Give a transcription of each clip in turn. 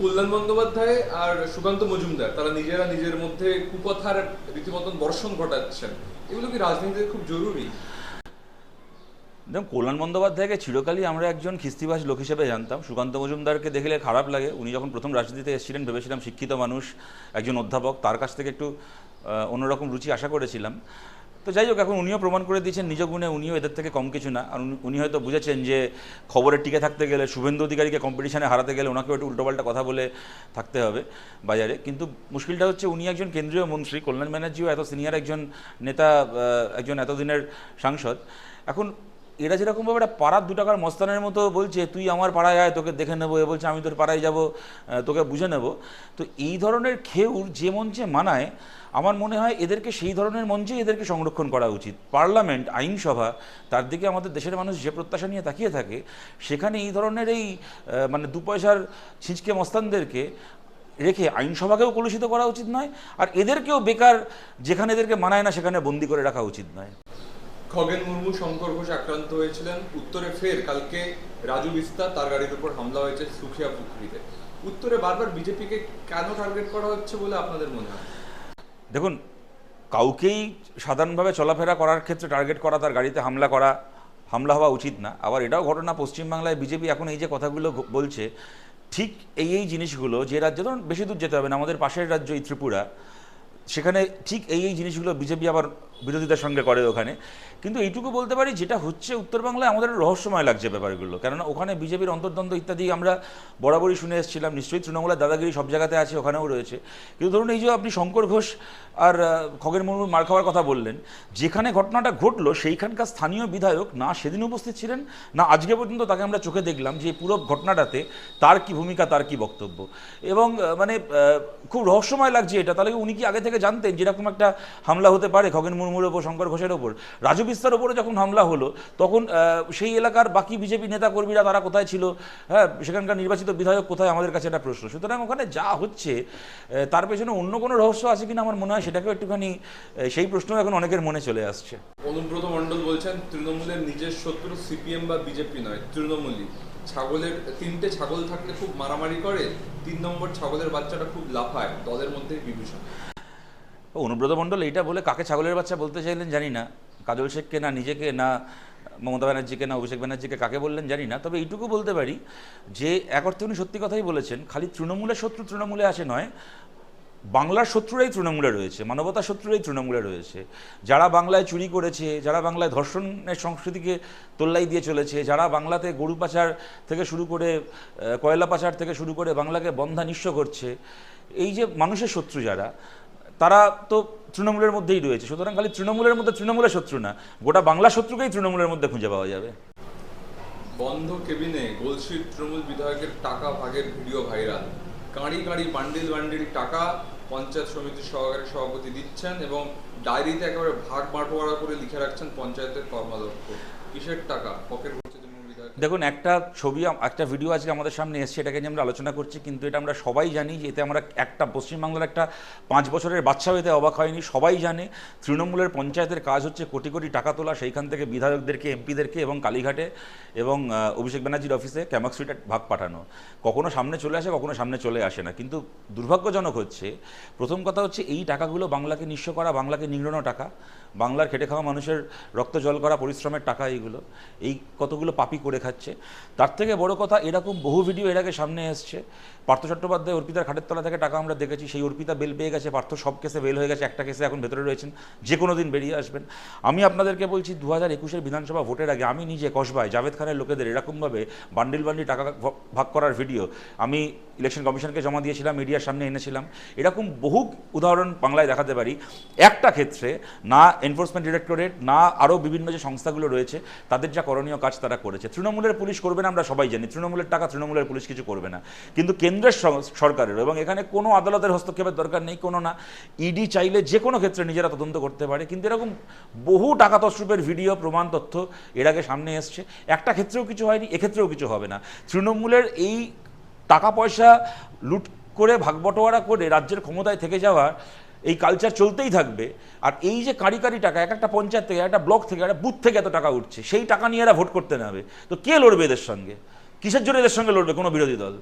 কল্যাণ বন্দ্যোপাধ্যায় আর সুকান্ত মজুমদার, তারা নিজেরা নিজের মধ্যে কুকথার রীতিমতন বর্ষণ ঘটাচ্ছেন। এগুলো কি রাজনীতিতে খুব জরুরি? দেখুন, কল্যাণ বন্দ্যোপাধ্যায়কে চিরকালই আমরা একজন খিস্তিবাস লোক হিসেবে জানতাম। সুকান্ত মজুমদারকে দেখলে খারাপ লাগে। উনি যখন প্রথম রাজনীতিতে এসেছিলেন, ভেবেছিলাম শিক্ষিত মানুষ, একজন অধ্যাপক, তার কাছ থেকে একটু অন্যরকম রুচি আশা করেছিলাম। তো যাই হোক, এখন উনিও প্রমাণ করে দিয়েছেন, নিজ গুণে উনিও এদের থেকে কম কিছু না। আর উনি- হয়তো বুঝেছেন যে খবরে টিকে থাকতে গেলে, শুভেন্দু অধিকারীকে কম্পিটিশানে হারাতে গেলে ওনাকেও একটু উল্টোপাল্টা কথা বলে থাকতে হবে বাজারে। কিন্তু মুশকিলটা হচ্ছে উনি একজন কেন্দ্রীয় মন্ত্রী, কল্যাণ ব্যানার্জিও এত সিনিয়র একজন নেতা একজন এতদিনের সাংসদ। এখন এরা যেরকমভাবে একটা পাড়ার দু টাকার মস্তানের মতো বলছে, তুই আমার পাড়ায় আয়, তোকে দেখে নেব। এ বলছে, আমি তোর পাড়ায় যাব তোকে বুঝে নেব। তো এই ধরনের খেউর যে মঞ্চে মানায়, আমার মনে হয় এদেরকে সেই ধরনের মঞ্চে এদেরকে সংরক্ষণ করা উচিত। পার্লামেন্ট, আইনসভা, তার দিকে আমাদের দেশের মানুষ যে প্রত্যাশা নিয়ে তাকিয়ে থাকে, সেখানে এই ধরনের এই মানে দু পয়সার ছিঁচকে মস্তানদেরকে রেখে আইনসভাকেও কলুষিত করা উচিত নয়, আর এদেরকেও বেকার যেখানে এদেরকে মানায় না, সেখানে বন্দি করে রাখা উচিত নয়। খগেন মুর্মু, শঙ্কর ঘোষ আক্রান্ত হয়েছিলেন। উত্তরে ফের কালকে রাজু বিস্তার তার গাড়ির উপর হামলা হয়েছে সুখিয়া পুকুরিতে। উত্তরে বারবার বিজেপিকে কেন টার্গেট করা হচ্ছে বলে আপনাদের মনে হয়? দেখুন, কাউকেই সাধারণভাবে চলাফেরা করার ক্ষেত্রে টার্গেট করা, তার গাড়িতে হামলা করা, হামলা হওয়া উচিত না। আবার এটাও ঘটনা পশ্চিমবাংলায় বিজেপি এখন এই যে কথাগুলো বলছে, ঠিক এই এই জিনিসগুলো যে রাজ্যে, ধরুন বেশি দূর যেতে হবে না, আমাদের পাশের রাজ্য এই ত্রিপুরা, সেখানে ঠিক এই এই জিনিসগুলো বিজেপি আবার বিরোধীদের সঙ্গে করে ওখানে। কিন্তু এইটুকু বলতে পারি, যেটা হচ্ছে উত্তরবাংলায় আমাদের রহস্যময় লাগছে ব্যাপারগুলো। কেননা ওখানে বিজেপির অন্তর্দ্বন্দ্ব ইত্যাদি আমরা বরাবরই শুনে এসেছিলাম। নিশ্চয়ই তৃণমূলের দাদাগিরি সব জায়গাতে আছে, ওখানেও রয়েছে। কিন্তু ধরুন এই যে আপনি শঙ্কর ঘোষ আর খগেন মুর্মুর মার খাওয়ার কথা বললেন, যেখানে ঘটনাটা ঘটলো সেইখানকার স্থানীয় বিধায়ক না সেদিন উপস্থিত ছিলেন, না আজকে পর্যন্ত তাকে আমরা চোখে দেখলাম যে পুরো ঘটনাটাতে তার কি ভূমিকা, তার কি বক্তব্য। এবং মানে খুব রহস্যময় লাগছে এটা। তাহলে উনি কি আগে থেকে জানতেন যেরকম একটা হামলা হতে পারে খগেন মুর্মুর ওপর, শঙ্কর ঘোষের ওপর। রাজু বিস্তার ওপরে যখন হামলা হলো, তখন সেই এলাকার বাকি বিজেপি নেতা কর্মীরা তারা কোথায় ছিল? হ্যাঁ সেখানকার নির্বাচিত বিধায়ক কোথায়? আমাদের কাছে একটা প্রশ্ন। সুতরাং ওখানে যা হচ্ছে তার পেছনে অন্য কোনো রহস্য আছে কিনা আমার মনে হয় সেটাকেও একটুখানি সেই প্রশ্ন এখন অনেকের মনে চলে আসছে। অনুব্রত মণ্ডল বলছেন, তৃণমূলের নিজের শত্রু সিপিএম বা বিজেপি নয়, তৃণমূলই। ছাগলের, তিনটে ছাগল থাকলে খুব মারামারি করে, তিন নম্বর ছাগলের বাচ্চাটা খুব লাফায়, দলের মধ্যে বিভূষণ। অনুব্রত মণ্ডল, এইটা বলে কাকে ছাগলের বাচ্চা বলতে চাইলেন জানি না। কাজল শেখকে না নিজেকে, না মমতা ব্যানার্জিকে, না অভিষেক ব্যানার্জিকে কাকে বললেন জানি না। তবে এইটুকু বলতে পারি যে, এক অর্থে উনি সত্যি কথাই বলেছেন, খালি তৃণমূলের শত্রু তৃণমূলে আসে নয়, বাংলার শত্রুরাই তৃণমূলে রয়েছে, মানবতা শত্রুরাই তৃণমূলে রয়েছে। যারা বাংলায় চুরি করেছে, যারা বাংলায় ধর্ষণের সংস্কৃতিকে তোল্লাই দিয়ে চলেছে, যারা বাংলাতে গরু পাচার থেকে শুরু করে কয়লা পাচার থেকে শুরু করে বাংলাকে বন্ধা নিঃস্ব করছে, এই যে মানুষের শত্রু যারা তারা তো তৃণমূলের মধ্যেই রয়েছে। সুতরাং খালি তৃণমূলের মধ্যে তৃণমূলের শত্রু না, গোটা বাংলা শত্রুকেই তৃণমূলের মধ্যে খুঁজে পাওয়া যাবে। বন্ধ কেবিনে গোলশির তৃণমূল বিধায়কের টাকা ভাগের ভিডিও ভাইরাল। কাঁড়ি কাঁড়ি, বান্ডিল বান্ডিল টাকা পঞ্চায়েত সমিতির সহকারী সভাপতি দিচ্ছেন এবং ডায়েরিতে একেবারে ভাগ বাঁটোয়ারা করে লিখে রাখছেন পঞ্চায়েতের কর্মাধ্যক্ষ। কিসের টাকা? পকেট দেখুন, একটা ছবি, একটা ভিডিও আজকে আমাদের সামনে এসছে, এটাকে নিয়ে আমরা আলোচনা করছি, কিন্তু এটা আমরা সবাই জানি যে এতে আমরা একটা পশ্চিমবাংলার একটা পাঁচ বছরের বাচ্চাও এতে অবাক হয়নি, সবাই জানে। তৃণমূলের পঞ্চায়েতের কাজ হচ্ছে কোটি কোটি টাকা তোলা, সেইখান থেকে বিধায়কদেরকে, এমপিদেরকে এবং কালীঘাটে এবং অভিষেক ব্যানার্জির অফিসে ক্যামাক স্ট্রিটে ভাগ পাঠানো। কখনো সামনে চলে আসে, কখনো সামনে চলে আসে না। কিন্তু দুর্ভাগ্যজনক হচ্ছে, প্রথম কথা হচ্ছে এই টাকাগুলো বাংলাকে নিঃস্ব করা, বাংলাকে নিংড়ানো টাকা, বাংলার খেটে খাওয়া মানুষের রক্ত জল করা, পরিশ্রমের টাকা এইগুলো, এই কতগুলো পাপি করে খাচ্ছে তার থেকে বড় কথা, এরকম বহু ভিডিও এর আগে সামনে এসছে। পার্থ চট্টোপাধ্যায় অর্পিতার খাটের তলা থেকে টাকা আমরা দেখেছি। সেই অর্পিতা বেল পেয়ে গেছে, পার্থ সব কেসে বেল হয়ে গেছে, একটা কেসে এখন ভেতরে রয়েছেন। যে কোনো দিন বেরিয়ে আসবেন। আমি আপনাদেরকে বলছি দু হাজার একুশের বিধানসভা ভোটের আগে আমি নিজে কসবায় জাভেদ খানের লোকেদের এরকমভাবে বান্ডিল বান্ডিল টাকা ভাগ করার ভিডিও আমি ইলেকশন কমিশনকে জমা দিয়েছিলাম মিডিয়ার সামনে এনেছিলাম। এরকম বহু উদাহরণ বাংলায় দেখাতে পারি। একটা ক্ষেত্রে না এনফোর্সমেন্ট ডিরেক্টরেট না আরও বিভিন্ন যে সংস্থাগুলো রয়েছে, তাদের যা করণীয় কাজ তারা করেছে। তৃণমূলের পুলিশ করবে না, আমরা সবাই জানি। তৃণমূলের টাকা তৃণমূলের পুলিশ কিছু করবে না। কিন্তু কেন্দ্রের সরকারের এবং এখানে কোনো আদালতের হস্তক্ষেপের দরকার নেই, কোনো না। ইডি চাইলে যে কোনো ক্ষেত্রে নিজেরা তদন্ত করতে পারে। কিন্তু এরকম বহু টাকা তসরূপের ভিডিও, প্রমাণ, তথ্য এর আগে সামনে এসছে। একটা ক্ষেত্রেও কিছু হয়নি, এক্ষেত্রেও কিছু হবে না। তৃণমূলের এই টাকা পয়সা লুট করে ভাগবটোয়ারা করে রাজ্যের ক্ষমতায় থেকে যাওয়ার এই কালচার চলতেই থাকবে। আর এই যে কারি কারি টাকা, এক একটা পঞ্চায়েত থেকে একটা ব্লক থেকে, একটা বুথ থেকে এত টাকা উঠছে, সেই টাকা নিয়ে এরা ভোট করতে নেবে তো কে লড়বে এদের সঙ্গে? কিসের জন্য এদের সঙ্গে লড়বে কোনো বিরোধী দল?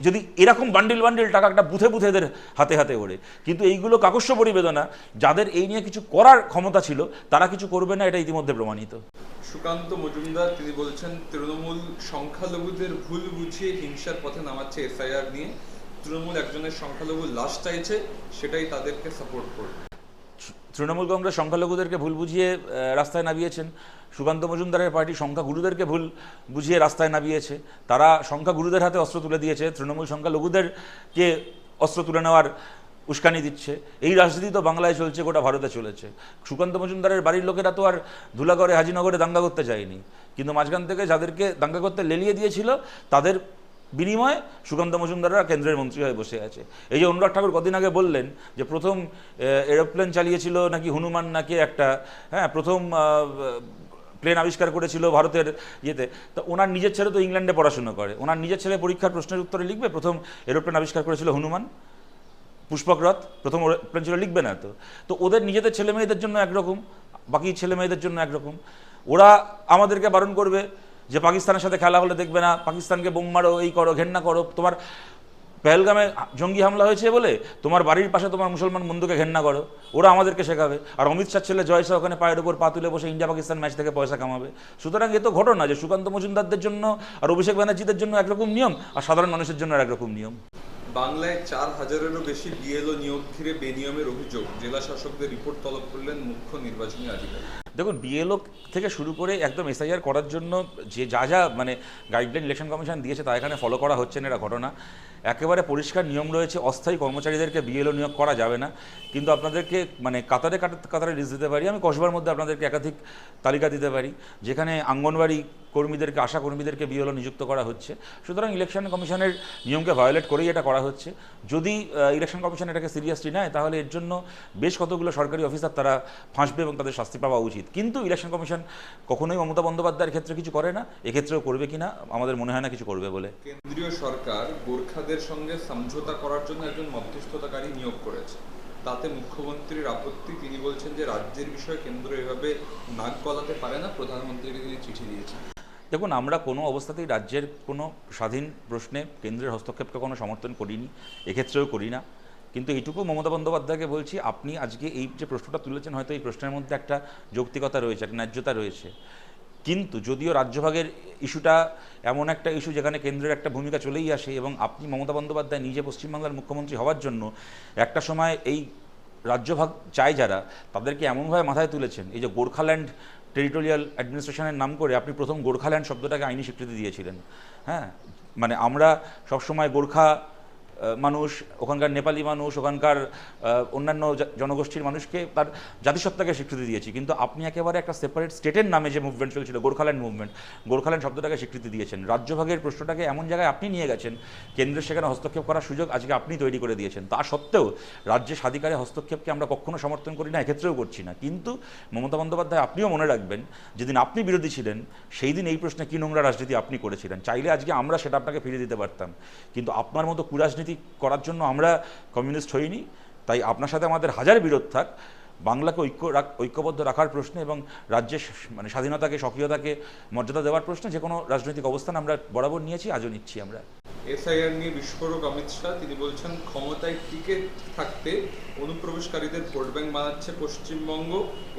যদি এরকম বান্ডিল বান্ডিল টাকা একটা বুথে বুথে এদের হাতে হাতে ওড়ে। কিন্তু এইগুলো কাকস্য পরিবেদনা, যাদের এই নিয়ে কিছু করার ক্ষমতা ছিল, তারা কিছু করবে না, এটা ইতিমধ্যে প্রমাণিত। সুকান্ত মজুমদার, তিনি বলছেন, তৃণমূল সংখ্যালঘুদের ভুল বুঝিয়ে হিংসার পথে নামাচ্ছে এসআইআর নিয়ে। তৃণমূল একজনের সংখ্যালঘু লাশ চাইছে, সেটাই তাদেরকে সাপোর্ট করবে। তৃণমূল কংগ্রেস সংখ্যালঘুদেরকে ভুল বুঝিয়ে রাস্তায় নামিয়েছেন। সুকান্ত মজুমদারের পার্টি সংখ্যাগুরুদেরকে ভুল বুঝিয়ে রাস্তায় নামিয়েছে। তারা সংখ্যাগুরুদের হাতে অস্ত্র তুলে দিয়েছে। তৃণমূল সংখ্যালঘুদেরকে অস্ত্র তুলে নেওয়ার উস্কানি দিচ্ছে। এই রাজনীতি তো বাংলায় চলছে, গোটা ভারতে চলেছে। সুকান্ত মজুমদারের বাড়ির লোকেরা তো আর ধুলাগড়ে, হাজিনগরে দাঙ্গা করতে যায়নি। কিন্তু মাঝখান থেকে যাদেরকে দাঙ্গা করতে লেলিয়ে দিয়েছিল, তাদের বিনিময়ে সুকান্ত মজুমদাররা কেন্দ্রের মন্ত্রী হয়ে বসে আছে। এই যে অনুরাগ ঠাকুর কদিন আগে বললেন যে প্রথম এরোপ্লেন চালিয়েছিল নাকি হনুমান নাকি একটা হ্যাঁ প্রথম প্লেন আবিষ্কার করেছিল ভারতের ইয়েতে। তো ওনার নিজের ছেলে তো ইংল্যান্ডে পড়াশোনা করে। ওনার নিজের ছেলে পরীক্ষার প্রশ্নের উত্তরে লিখবে, প্রথম এরোপ্লেন আবিষ্কার করেছিল হনুমান, পুষ্পক রথ, প্রথম প্লেন ছিল লিখবে না তো। তো ওদের নিজেদের ছেলে মেয়েদের জন্য একরকম, বাকি ছেলে মেয়েদের জন্য একরকম। ওরা আমাদেরকে বারণ করবে যে পাকিস্তানের সাথে খেলা হলে দেখবে না, পাকিস্তানকে বোম মারো, এই করো, ঘেন্না করো। তোমার পেহেলগামে জঙ্গি হামলা হয়েছে বলে তোমার বাড়ির পাশে তোমার মুসলমান বন্ধুকে ঘেন্না করো, ওরা আমাদেরকে শেখাবে। আর অমিত শাহ ছেলে জয় শাহ ওখানে পায়ের উপর পা তুলে বসে ইন্ডিয়া পাকিস্তান ম্যাচ থেকে পয়সা কামাবে। সুতরাং এ তো ঘটনা যে সুকান্ত মজুমদারদের জন্য আর অভিষেক ব্যানার্জিদের জন্য একরকম নিয়ম আর সাধারণ মানুষের জন্য একরকম নিয়ম। বাংলায় চার হাজারেরও বেশি বিএলও নিয়োগ ঘিরে বেনিয়মের অভিযোগ। জেলা শাসকদের রিপোর্ট তলব করলেন মুখ্য নির্বাচনী আধিকারিক। দেখুন বিএলও থেকে শুরু করে একদম এসআইআর করার জন্য যে যা যা মানে গাইডলাইন ইলেকশন কমিশন দিয়েছে তা এখানে ফলো করা হচ্ছে না, এটা ঘটনা। একেবারে পরিষ্কার নিয়ম রয়েছে, অস্থায়ী কর্মচারীদেরকে বিএলও নিয়োগ করা যাবে না। কিন্তু আপনাদেরকে মানে কাতারে কাতারে লিস্ট দিতে পারি, আমি কসবার মধ্যে আপনাদেরকে একাধিক তালিকা দিতে পারি, যেখানে আঙ্গনবাড়ি কর্মীদেরকে, আশা কর্মীদেরকে বিএলও নিযুক্ত করা হচ্ছে। সুতরাং ইলেকশন কমিশনের নিয়মকে ভায়োলেট করেই এটা করা হচ্ছে। যদি ইলেকশন কমিশন এটাকে সিরিয়াসলি নেয়, তাহলে এর জন্য বেশ কতগুলো সরকারি অফিসার তারা ফাঁসবে এবং তাদের শাস্তি পাওয়া উচিত। কিন্তু ইলেকশন কমিশন কখনোই মমতা বন্দ্যোপাধ্যায়ের ক্ষেত্রে কিছু করে না এক্ষেত্রেও করবে কিনা আমাদের মনে হয় না কিছু করবে বলে। কেন্দ্রীয় সরকার গোর্খাদের সঙ্গে সমঝোতা করার জন্য একজন মধ্যস্থতাকারী নিয়োগ করেছে। তাতে মুখ্যমন্ত্রীর আপত্তি তিনি বলছেন যে রাজ্যের বিষয়ে কেন্দ্র এভাবে নাক গলাতে পারে না প্রধানমন্ত্রীকে তিনি চিঠি দিয়েছেন। দেখুন আমরা কোনো অবস্থাতেই রাজ্যের কোনো স্বাধীন প্রশ্নে কেন্দ্রের হস্তক্ষেপকে কোনো সমর্থন করিনি এক্ষেত্রেও করি না। কিন্তু এইটুকু মমতা বন্দ্যোপাধ্যায়কে বলছি, আপনি আজকে এই যে প্রশ্নটা তুলেছেন, হয়তো এই প্রশ্নের মধ্যে একটা যৌক্তিকতা রয়েছে, একটা ন্যায্যতা রয়েছে। কিন্তু যদিও রাজ্যভাগের ইস্যুটা এমন একটা ইস্যু যেখানে কেন্দ্রের একটা ভূমিকা চলেই আসে এবং আপনি মমতা বন্দ্যোপাধ্যায় নিজে পশ্চিমবাংলার মুখ্যমন্ত্রী হওয়ার জন্য একটা সময় এই রাজ্যভাগ চায় যারা, তাদেরকে এমনভাবে মাথায় তুলেছেন, এই যে গোর্খাল্যান্ড টেরিটোরিয়াল অ্যাডমিনিস্ট্রেশনের নাম করে আপনি প্রথম গোর্খাল্যান্ড শব্দটাকে আইনি স্বীকৃতি দিয়েছিলেন। হ্যাঁ? মানে আমরা সবসময় গোর্খা মানুষ, ওখানকার নেপালি মানুষ, ওখানকার অন্যান্য জনগোষ্ঠীর মানুষকে তার জাতিসত্তাকে স্বীকৃতি দিয়েছি। কিন্তু আপনি একেবারে একটা সেপারেট স্টেটের নামে যে মুভমেন্ট চলছিল, গোর্খাল্যান্ড মুভমেন্ট গোর্খাল্যান্ড শব্দটাকে স্বীকৃতি দিয়েছেন। রাজ্যভাগের প্রশ্নটাকে এমন জায়গায় আপনি নিয়ে গেছেন কেন্দ্রের সেখানে হস্তক্ষেপ করার সুযোগ আজকে আপনি তৈরি করে দিয়েছেন। তা সত্ত্বেও রাজ্যের স্বাধিকারে হস্তক্ষেপকে আমরা কখনো সমর্থন করি না, এক্ষেত্রেও করছি না। কিন্তু মমতা বন্দ্যোপাধ্যায়, আপনিও মনে রাখবেন, যেদিন আপনি বিরোধী ছিলেন, সেই দিন এই প্রশ্নে কী নোংরা রাজনীতি আপনি করেছিলেন। চাইলে আজকে আমরা সেটা আপনাকে ফিরিয়ে দিতে পারতাম। কিন্তু আপনার মতো কুরাজনীতি করার জন্য আমরা কমিউনিস্ট হইনি। তাই আপনার সাথে আমাদের হাজার বিরোধ থাক। বাংলাকে ঐক্য ঐক্যবদ্ধ রাখার প্রশ্নে এবং রাজ্যের মানে স্বাধীনতাকে সক্রিয়তাকে মর্যাদা দেওয়ার প্রশ্নে যে কোনো রাজনৈতিক অবস্থান আমরা বরাবর নিয়েছি আজও নিচ্ছি আমরা। এসআইআর নিয়ে বিস্ফোরক অমিত শাহ। তিনি বলছেন ক্ষমতায় টিকে থাকতে অনুপ্রবেশকারীদের ভোট ব্যাংক বানাচ্ছে পশ্চিমবঙ্গ।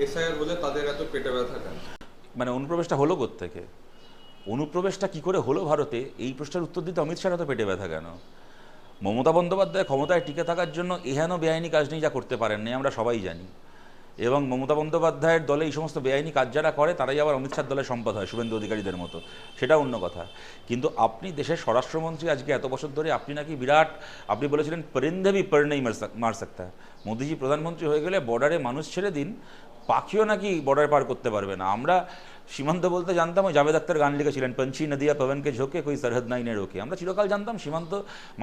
এসআইআর হলে তাদের এত পেটে ব্যথা কেন? মানে অনুপ্রবেশটা হলো থেকে অনুপ্রবেশটা কি করে হলো ভারতে? এই প্রশ্নের উত্তর দিতে অমিত শাহ এত পেটে ব্যথা কেন? মমতা বন্দ্যোপাধ্যায় ক্ষমতায় টিকে থাকার জন্য এহেন বেআইনি কাজ নিয়ে যা করতে পারেননি আমরা সবাই জানি। এবং মমতা বন্দ্যোপাধ্যায়ের দলে এই সমস্ত বেআইনি কাজ যারা করে, তারাই আবার অমিত শাহ দলের সম্পদ হয়, শুভেন্দু অধিকারীদের মতো। সেটা অন্য কথা। কিন্তু আপনি দেশের স্বরাষ্ট্রমন্ত্রী আজকে এত বছর ধরে, আপনি নাকি বিরাট, আপনি বলেছিলেন পরিন্দে ভি পর নেই মার সক- মার সকতা। মোদিজি প্রধানমন্ত্রী হয়ে গেলে বর্ডারে মানুষ ছেড়ে দিন, পাখিও নাকি বর্ডার পার করতে পারবে না। আমরা সীমান্ত বলতে জানতাম ওই জাভেদ আক্তার গান লিখেছিলেন, পঞ্চি নদিয়া পবনকে ঝোঁকে কই সরহদ নাই নে রোকে। আমরা চিরকাল জানতাম সীমান্ত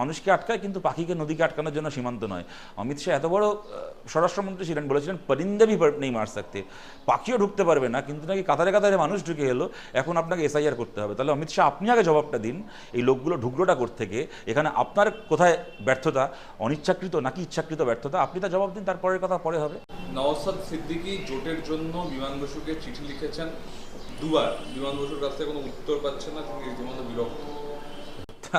মানুষকে আটকায়, কিন্তু পাখিকে নদীকে আটকানোর জন্য সীমান্ত নয়। অমিত শাহ এত বড় স্বরাষ্ট্রমন্ত্রী ছিলেন, বলেছিলেন পরিন্দে নেই মার সকতে পাখিও ঢুকতে পারবে না, কিন্তু নাকি কাতারে কাতারে মানুষ ঢুকে এলো, এখন আপনাকে এসআইআর করতে হবে। তাহলে অমিত শাহ, আপনি আগে জবাবটা দিন, এই লোকগুলো ঢুকলোটা থেকে এখানে আপনার কোথায় ব্যর্থতা? অনিচ্ছাকৃত নাকি ইচ্ছাকৃত ব্যর্থতা? আপনি তা জবাব দিন তারপরের কথা পরে হবে। নওসাদ সিদ্দিকী জোটের জন্য বিমান বসুকে চিঠি লিখেছেন। দুবার। বিমান বসুর কাছ থেকে কোনো উত্তর পাচ্ছেন না, তিনি রীতিমতো বিরক্ত।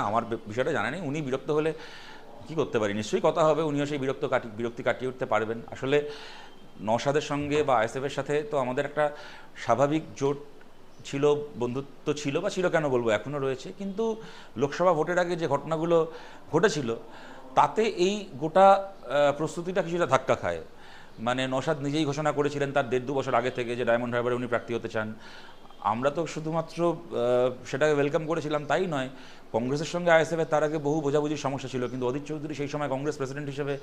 আমার বিষয়টা জানা নেই। উনি বিরক্ত হলে কি করতে পারি? নিশ্চয়ই কথা হবে, উনিও সেই বিরক্ত কাটি বিরক্তি কাটিয়ে উঠতে পারবেন। আসলে নসাদের সঙ্গে বা আইএসএফের সাথে তো আমাদের একটা স্বাভাবিক জোট ছিল, বন্ধুত্ব ছিল বা ছিল কেন বলব এখনও রয়েছে। কিন্তু লোকসভা ভোটের আগে যে ঘটনাগুলো ঘটেছিল, তাতে এই গোটা প্রস্তুতিটা কিছুটা ধাক্কা খায়। মানে নসাদ নিজেই ঘোষণা করেছিলেন তার দেড় দু বছর আগে থেকে যে ডায়মন্ড হারবারে উনি প্রার্থী হতে চান। আমরা তো শুধুমাত্র সেটাকে ওয়েলকাম করেছিলাম তাই নয়, কংগ্রেসের সঙ্গে আইএসএফের তার আগে বহু বোঝাবুঝির সমস্যা ছিল, কিন্তু অদিত চৌধুরী সেই সময় কংগ্রেস প্রেসিডেন্ট হিসেবে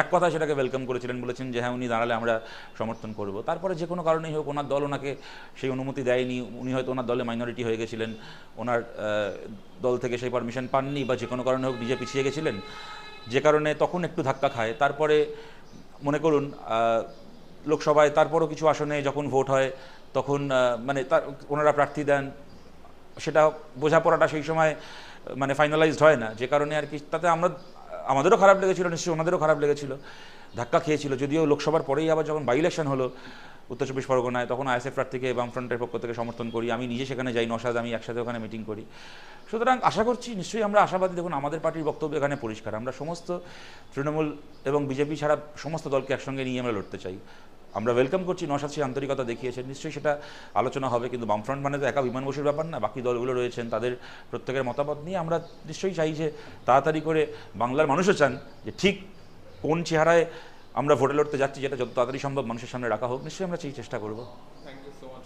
এক কথা সেটাকে ওয়েলকাম করেছিলেন, বলেছেন যে হ্যাঁ উনি দাঁড়ালে আমরা সমর্থন করব। তারপরে যে কোনো কারণেই হোক, ওনার দল ওনাকে সেই অনুমতি দেয়নি, উনি হয়তো ওনার দলে মাইনরিটি হয়ে গেছিলেন, ওনার দল থেকে সেই পারমিশন পাননি বা যে কোনো কারণে হোক নিজে পিছিয়ে গেছিলেন, যে কারণে তখন একটু ধাক্কা খায়। তারপরে মনে করুন লোকসভায় তারপরও কিছু আসনে যখন ভোট হয় তখন মানে তার, ওনারা প্রার্থী দেন। সেটা বোঝাপড়াটা সেই সময় মানে ফাইনালাইজড হয় না। যে কারণে আর কি, তাতে আমরা, আমাদেরও খারাপ লেগেছিল, নিশ্চয়ই ওনাদেরও খারাপ লেগেছিল। ধাক্কা খেয়েছিল। যদিও লোকসভার পরেই আবার যখন বাই ইলেকশন হলো, উত্তর চব্বিশ পরগনায়, তখন আইএসএফ প্রার্থীকে বামফ্রন্টের পক্ষ থেকে সমর্থন করি। আমি নিজে সেখানে যাই নসাদ আমি একসাথে ওখানে মিটিং করি। সুতরাং আশা করছি, নিশ্চয়ই আমরা আশাবাদী। দেখুন, আমাদের পার্টির বক্তব্য এখানে পরিষ্কার। আমরা সমস্ত তৃণমূল এবং বিজেপি ছাড়া সমস্ত দলকে একসঙ্গে নিয়ে আমরা লড়তে চাই। আমরা ওয়েলকাম করছি। নশাদ আন্তরিকতা দেখিয়েছেন। নিশ্চয়ই সেটা আলোচনা হবে, কিন্তু বামফ্রন্ট মানে তো একা বিমান বসুর ব্যাপার না। বাকি দলগুলো রয়েছেন, তাদের প্রত্যেকের মতামত নিয়ে আমরা নিশ্চয়ই চাই যে তাড়াতাড়ি করে বাংলার মানুষও চান যে ঠিক কোন চেহারায় আমরা ভোটে লড়তে যাচ্ছি, যেটা যত তাড়াতাড়ি সম্ভব মানুষের সামনে রাখা হোক। নিশ্চয়ই আমরা সেই চেষ্টা করব। Thank you so much